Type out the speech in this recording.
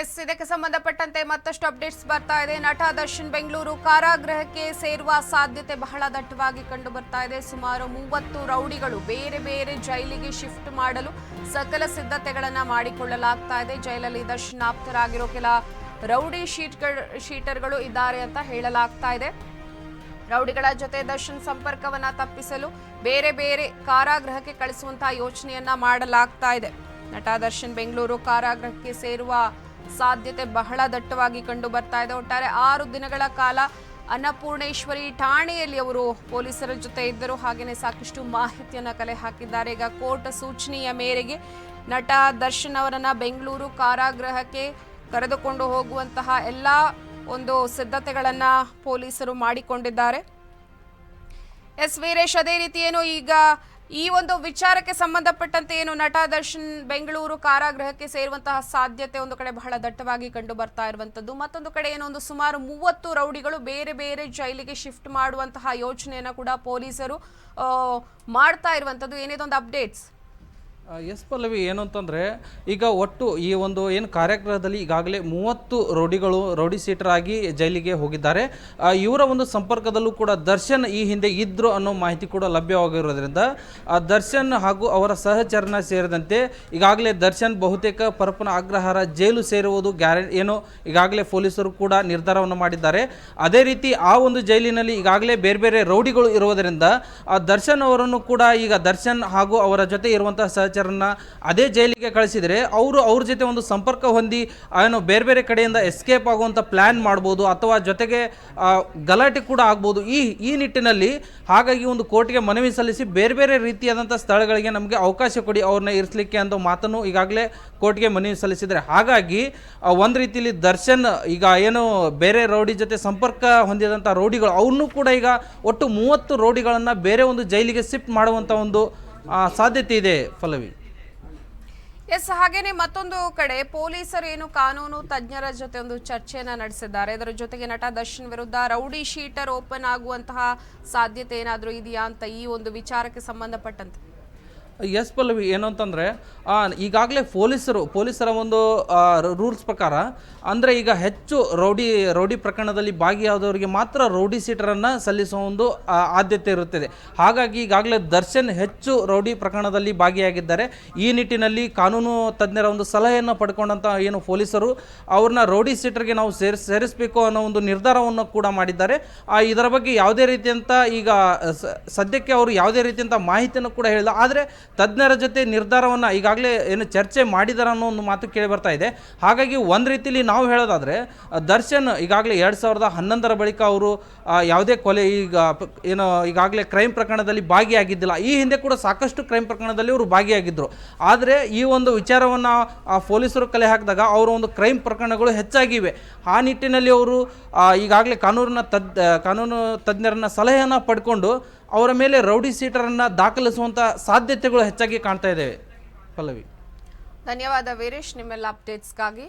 S ಇದಕ್ಕೆ ಸಂಬಂಧಪಟ್ಟಂತೆ ಮತ್ತಷ್ಟು ಅಪ್ಡೇಟ್ಸ್ ಬರ್ತಾ ಇದೆ. ನಟ ದರ್ಶನ್ ಬೆಂಗಳೂರು ಕಾರಾಗೃಹಕ್ಕೆ ಸೇರುವ ಸಾಧ್ಯತೆ ಬಹಳ ದಟ್ಟವಾಗಿ ಕಂಡು ಬರ್ತಾ ಇದೆ. ಸುಮಾರು ಮೂವತ್ತು ರೌಡಿಗಳು ಬೇರೆ ಬೇರೆ ಜೈಲಿಗೆ ಶಿಫ್ಟ್ ಮಾಡಲು ಸಕಲ ಸಿದ್ಧತೆಗಳನ್ನ ಮಾಡಿಕೊಳ್ಳಲಾಗ್ತಾ ಇದೆ. ಜೈಲಲ್ಲಿ ದರ್ಶನ್ ಆಪ್ತರಾಗಿರೋ ಕೆಲ ರೌಡಿ ಶೀಟ್ಗಳು, ಶೀಟರ್ಗಳು ಇದ್ದಾರೆ ಅಂತ ಹೇಳಲಾಗ್ತಾ ಇದೆ. ರೌಡಿಗಳ ಜೊತೆ ದರ್ಶನ್ ಸಂಪರ್ಕವನ್ನ ತಪ್ಪಿಸಲು ಬೇರೆ ಬೇರೆ ಕಾರಾಗೃಹಕ್ಕೆ ಕಳಿಸುವಂತಹ ಯೋಚನೆಯನ್ನ ಮಾಡಲಾಗ್ತಾ ಇದೆ. ನಟ ದರ್ಶನ್ ಬೆಂಗಳೂರು ಕಾರಾಗೃಹಕ್ಕೆ ಸೇರುವ ಸಾಧ್ಯತೆ ಬಹಳ ದಟ್ಟವಾಗಿ ಕಂಡು ಬರ್ತಾ ಇದೆ. ಒಟ್ಟಾರೆ ಆರು ದಿನಗಳ ಕಾಲ ಅನ್ನಪೂರ್ಣೇಶ್ವರಿ ಠಾಣೆಯಲ್ಲಿ ಅವರು ಪೊಲೀಸರ ಜೊತೆ ಇದ್ದರು. ಹಾಗೆಯೇ ಸಾಕಷ್ಟು ಮಾಹಿತಿಯನ್ನು ಕಲೆ ಹಾಕಿದ್ದಾರೆ. ಈಗ ಕೋರ್ಟ್ ಸೂಚನೆಯ ಮೇರೆಗೆ ನಟ ದರ್ಶನ್ ಅವರನ್ನ ಬೆಂಗಳೂರು ಕಾರಾಗೃಹಕ್ಕೆ ಕರೆದುಕೊಂಡು ಹೋಗುವಂತಹ ಎಲ್ಲ ಒಂದು ಸಿದ್ಧತೆಗಳನ್ನ ಪೊಲೀಸರು ಮಾಡಿಕೊಂಡಿದ್ದಾರೆ. ಎಸ್ ವೀರೇಶ್, ಅದೇ ರೀತಿಯೇನು ಈಗ ಈ ಒಂದು ವಿಚಾರಕ್ಕೆ ಸಂಬಂಧಪಟ್ಟಂತೆ ಏನು ನಟ ದರ್ಶನ್ ಬೆಂಗಳೂರು ಕಾರಾಗೃಹಕ್ಕೆ ಸೇರುವಂತಹ ಸಾಧ್ಯತೆ ಒಂದು ಕಡೆ ಬಹಳ ದಟ್ಟವಾಗಿ ಕಂಡು ಬರ್ತಾ ಇರುವಂತದ್ದು ಮತ್ತೊಂದು ಕಡೆ ಏನೋ ಒಂದು ಸುಮಾರು ಮೂವತ್ತು ರೌಡಿಗಳು ಬೇರೆ ಬೇರೆ ಜೈಲಿಗೆ ಶಿಫ್ಟ್ ಮಾಡುವಂತಹ ಯೋಚನೆಯನ್ನು ಕೂಡ ಪೊಲೀಸರು ಮಾಡ್ತಾ ಇರುವಂತದ್ದು ಏನೇದೊಂದು ಅಪ್ಡೇಟ್ಸ್? ಎಸ್ ಪಲ್ಲವಿ ಏನು ಅಂತಂದರೆ ಈಗ ಒಟ್ಟು ಈ ಒಂದು ಏನು ಕಾರ್ಯಕ್ರಮದಲ್ಲಿ ಈಗಾಗಲೇ ಮೂವತ್ತು ರೌಡಿಗಳು, ರೌಡಿ ಸೀಟರ್ ಆಗಿ ಜೈಲಿಗೆ ಹೋಗಿದ್ದಾರೆ. ಇವರ ಒಂದು ಸಂಪರ್ಕದಲ್ಲೂ ಕೂಡ ದರ್ಶನ್ ಈ ಹಿಂದೆ ಇದ್ರು ಅನ್ನೋ ಮಾಹಿತಿ ಕೂಡ ಲಭ್ಯವಾಗಿರೋದ್ರಿಂದ ದರ್ಶನ್ ಹಾಗೂ ಅವರ ಸಹಚರನ ಸೇರಿದಂತೆ ಈಗಾಗಲೇ ದರ್ಶನ್ ಬಹುತೇಕ ಪರಪ್ಪನ ಅಗ್ರಹಾರ ಜೈಲು ಸೇರುವುದು ಗ್ಯಾರ, ಏನು ಈಗಾಗಲೇ ಪೊಲೀಸರು ಕೂಡ ನಿರ್ಧಾರವನ್ನು ಮಾಡಿದ್ದಾರೆ. ಅದೇ ರೀತಿ ಆ ಒಂದು ಜೈಲಿನಲ್ಲಿ ಈಗಾಗಲೇ ಬೇರೆ ಬೇರೆ ರೌಡಿಗಳು ಇರುವುದರಿಂದ, ಆ, ದರ್ಶನ್ ಅವರನ್ನು ಕೂಡ ಈಗ ದರ್ಶನ್ ಹಾಗೂ ಅವರ ಜೊತೆ ಇರುವಂತಹ ಸಹಚರನ್ನ ಅದೇ ಜೈಲಿಗೆ ಕಳಿಸಿದರೆ ಅವರು ಅವ್ರ ಜೊತೆ ಒಂದು ಸಂಪರ್ಕ ಹೊಂದಿ, ಏನೋ ಬೇರೆ ಬೇರೆ ಕಡೆಯಿಂದ ಎಸ್ಕೇಪ್ ಆಗುವಂಥ ಪ್ಲ್ಯಾನ್ ಮಾಡ್ಬೋದು ಅಥವಾ ಜೊತೆಗೆ ಗಲಾಟೆ ಕೂಡ ಆಗ್ಬೋದು. ಈ ಈ ನಿಟ್ಟಿನಲ್ಲಿ ಹಾಗಾಗಿ ಒಂದು ಕೋರ್ಟ್ಗೆ ಮನವಿ ಸಲ್ಲಿಸಿ ಬೇರೆ ಬೇರೆ ರೀತಿಯಾದಂಥ ಸ್ಥಳಗಳಿಗೆ ನಮಗೆ ಅವಕಾಶ ಕೊಡಿ, ಅವ್ರನ್ನ ಇರಿಸಲಿಕ್ಕೆ ಅಂತ ಮಾತನ್ನು ಈಗಾಗಲೇ ಕೋರ್ಟ್ಗೆ ಮನವಿ ಸಲ್ಲಿಸಿದರೆ. ಹಾಗಾಗಿ ಒಂದು ರೀತಿಯಲ್ಲಿ ದರ್ಶನ್, ಈಗ ಏನು ಬೇರೆ ರೌಡಿ ಜೊತೆ ಸಂಪರ್ಕ ಹೊಂದಿದಂಥ ರೌಡಿಗಳು ಅವ್ರನ್ನೂ ಕೂಡ ಈಗ ಒಟ್ಟು ಮೂವತ್ತು ರೌಡಿಗಳನ್ನು ಬೇರೆ ಒಂದು ಜೈಲಿಗೆ ಶಿಫ್ಟ್ ಮಾಡುವಂಥ ಒಂದು ಸಾಧ್ಯತೆ ಇದೆ ಪಲ್ಲವಿ. ಎಸ್, ಹಾಗೇನೆ ಮತ್ತೊಂದು ಕಡೆ ಪೊಲೀಸರು ಏನು ಕಾನೂನು ತಜ್ಞರ ಜೊತೆ ಒಂದು ಚರ್ಚೆಯನ್ನ ನಡೆಸಿದ್ದಾರೆ. ಇದರ ಜೊತೆಗೆ ನಟ ದರ್ಶನ್ ವಿರುದ್ಧ ರೌಡಿ ಶೀಟರ್ ಓಪನ್ ಆಗುವಂತಹ ಸಾಧ್ಯತೆ ಏನಾದರೂ ಇದೆಯಾ ಅಂತ ಈ ಒಂದು ವಿಚಾರಕ್ಕೆ ಸಂಬಂಧಪಟ್ಟಂತೆ? ಎಸ್ ಪಲ್ಲವಿ ಏನು ಅಂತಂದರೆ ಈಗಾಗಲೇ ಪೊಲೀಸರು, ಪೊಲೀಸರ ಒಂದು ರೂಲ್ಸ್ ಪ್ರಕಾರ, ಅಂದರೆ ಈಗ ಹೆಚ್ಚು ರೌಡಿ ರೌಡಿ ಪ್ರಕರಣದಲ್ಲಿ ಭಾಗಿಯಾದವರಿಗೆ ಮಾತ್ರ ರೌಡಿ ಸೀಟರನ್ನು ಸಲ್ಲಿಸುವ ಒಂದು ಆದ್ಯತೆ ಇರುತ್ತದೆ. ಹಾಗಾಗಿ ಈಗಾಗಲೇ ದರ್ಶನ್ ಹೆಚ್ಚು ರೌಡಿ ಪ್ರಕರಣದಲ್ಲಿ ಭಾಗಿಯಾಗಿದ್ದಾರೆ. ಈ ನಿಟ್ಟಿನಲ್ಲಿ ಕಾನೂನು ತಜ್ಞರ ಒಂದು ಸಲಹೆಯನ್ನು ಪಡ್ಕೊಂಡಂಥ ಏನು ಪೊಲೀಸರು, ಅವ್ರನ್ನ ರೌಡಿ ಸೀಟರ್ಗೆ ನಾವು ಸೇರಿಸ್ ಸೇರಿಸಬೇಕು ಅನ್ನೋ ಒಂದು ನಿರ್ಧಾರವನ್ನು ಕೂಡ ಮಾಡಿದ್ದಾರೆ. ಇದರ ಬಗ್ಗೆ ಯಾವುದೇ ರೀತಿಯಂಥ ಈಗ ಸದ್ಯಕ್ಕೆ ಅವರು ಯಾವುದೇ ರೀತಿಯಂಥ ಮಾಹಿತಿಯನ್ನು ಕೂಡ ಹೇಳಿಲ್ಲ. ಆದರೆ ತಜ್ಞರ ಜೊತೆ ನಿರ್ಧಾರವನ್ನು ಈಗಾಗಲೇ ಏನು ಚರ್ಚೆ ಮಾಡಿದ್ದಾರೆ ಅನ್ನೋ ಒಂದು ಮಾತು ಕೇಳಿ ಬರ್ತಾ ಇದೆ. ಹಾಗಾಗಿ ಒಂದು ರೀತಿಯಲ್ಲಿ ನಾವು ಹೇಳೋದಾದರೆ ದರ್ಶನ್ ಈಗಾಗಲೇ ಎರಡು ಸಾವಿರದ ಹನ್ನೊಂದರ ಬಳಿಕ ಅವರು ಯಾವುದೇ ಕೊಲೆ ಈಗ ಏನು ಈಗಾಗಲೇ ಕ್ರೈಮ್ ಪ್ರಕರಣದಲ್ಲಿ ಭಾಗಿಯಾಗಿದ್ದಿಲ್ಲ. ಈ ಹಿಂದೆ ಕೂಡ ಸಾಕಷ್ಟು ಕ್ರೈಮ್ ಪ್ರಕರಣದಲ್ಲಿ ಅವರು ಭಾಗಿಯಾಗಿದ್ದರು ಆದರೆ ಈ ಒಂದು ವಿಚಾರವನ್ನು ಪೊಲೀಸರು ಕಲೆ ಹಾಕಿದಾಗ ಅವರ ಒಂದು ಕ್ರೈಮ್ ಪ್ರಕರಣಗಳು ಹೆಚ್ಚಾಗಿವೆ. ಆ ನಿಟ್ಟಿನಲ್ಲಿ ಅವರು ಈಗಾಗಲೇ ಕಾನೂನಿನ ತದ್ ಕಾನೂನು ತಜ್ಞರನ್ನ ಸಲಹೆಯನ್ನು ಪಡ್ಕೊಂಡು ಅವರ ಮೇಲೆ ರೌಡಿ ಸೀಟರನ್ನು ದಾಖಲಿಸುವಂಥ ಸಾಧ್ಯತೆಗಳು ಹೆಚ್ಚಾಗಿ ಕಾಣ್ತಾ ಇದ್ದೇವೆ ಪಲ್ಲವಿ. ಧನ್ಯವಾದ ವೀರೇಶ್ ನಿಮ್ಮೆಲ್ಲ ಅಪ್ಡೇಟ್ಸ್ಗಾಗಿ